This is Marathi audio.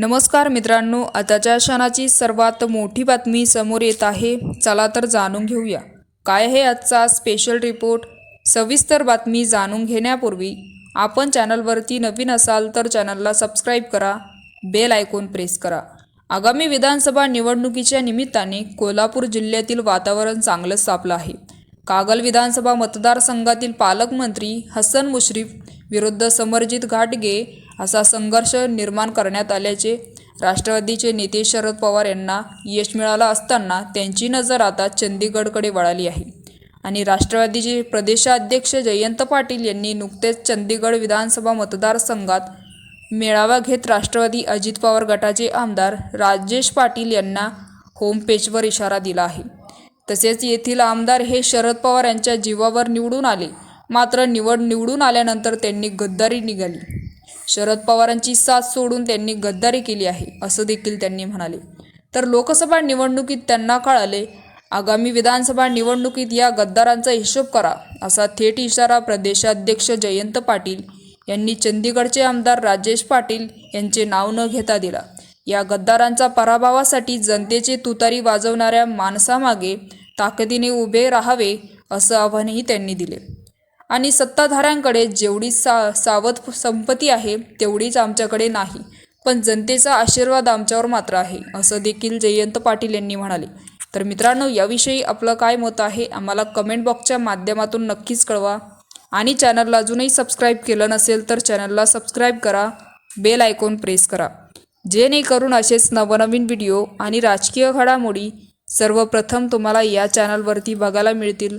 नमस्कार मित्रांनो आताच्या क्षणाची सर्वात मोठी बातमी समोर येत आहे. चला तर जाणून घेऊया. काय आहे आजचा स्पेशल रिपोर्ट सविस्तर बातमी जाणून घेण्यापूर्वी आपण चॅनलवरती नवीन असाल तर चॅनलला सबस्क्राईब करा बेल आयकॉन प्रेस करा. आगामी विधानसभा निवडणुकीच्या निमित्ताने कोल्हापूर जिल्ह्यातील वातावरण चांगलंच तापलं आहे. कागल विधानसभा मतदारसंघातील पालकमंत्री हसन मुश्रीफ विरुद्ध समरजित घाटगे असा संघर्ष निर्माण करण्यात आल्याचे राष्ट्रवादीचे नेते शरद पवार यांना यश मिळालं असताना त्यांची नजर आता चंदीगडकडे वळाली आहे. आणि राष्ट्रवादीचे प्रदेशाध्यक्ष जयंत पाटील यांनी नुकतेच चंदीगड विधानसभा मतदारसंघात मेळावा घेत राष्ट्रवादी अजित पवार गटाचे आमदार राजेश पाटील यांना होम पेजवर इशारा दिला आहे. तसेच येथील आमदार हे शरद पवार यांच्या जीवावर निवडून आले. मात्र निवड निवडून आल्यानंतर त्यांनी गद्दारी निघाली. शरद पवारांची साथ सोडून त्यांनी गद्दारी केली आहे असं देखील त्यांनी म्हणाले. तर लोकसभा निवडणुकीत त्यांना कळाले आगामी विधानसभा निवडणुकीत या गद्दारांचा हिशोब करा असा थेट इशारा प्रदेशाध्यक्ष जयंत पाटील यांनी चंदीगडचे आमदार राजेश पाटील यांचे नाव न घेता दिला. या गद्दारांचा पराभवासाठी जनतेचे तुतारी वाजवणाऱ्या माणसामागे ताकदीने उभे राहावे असं आव्हानही त्यांनी दिले. आणि सत्ताधाऱ्यांकडे जेवढी सा सावध संपत्ती आहे तेवढीच आमच्याकडे नाही. पण जनतेचा आशीर्वाद आमच्यावर मात्र आहे असं देखील जयंत पाटील यांनी म्हणाले. तर मित्रांनो याविषयी आपलं काय मत आहे आम्हाला कमेंट बॉक्सच्या माध्यमातून नक्कीच कळवा. आणि चॅनलला अजूनही सबस्क्राईब केलं नसेल तर चॅनलला सबस्क्राईब करा. बेल आयकॉन प्रेस करा. जेणेकरून असेच नवनवीन व्हिडिओ आणि राजकीय घडामोडी सर्वप्रथम तुम्हाला या चॅनलवरती बघायला मिळतील.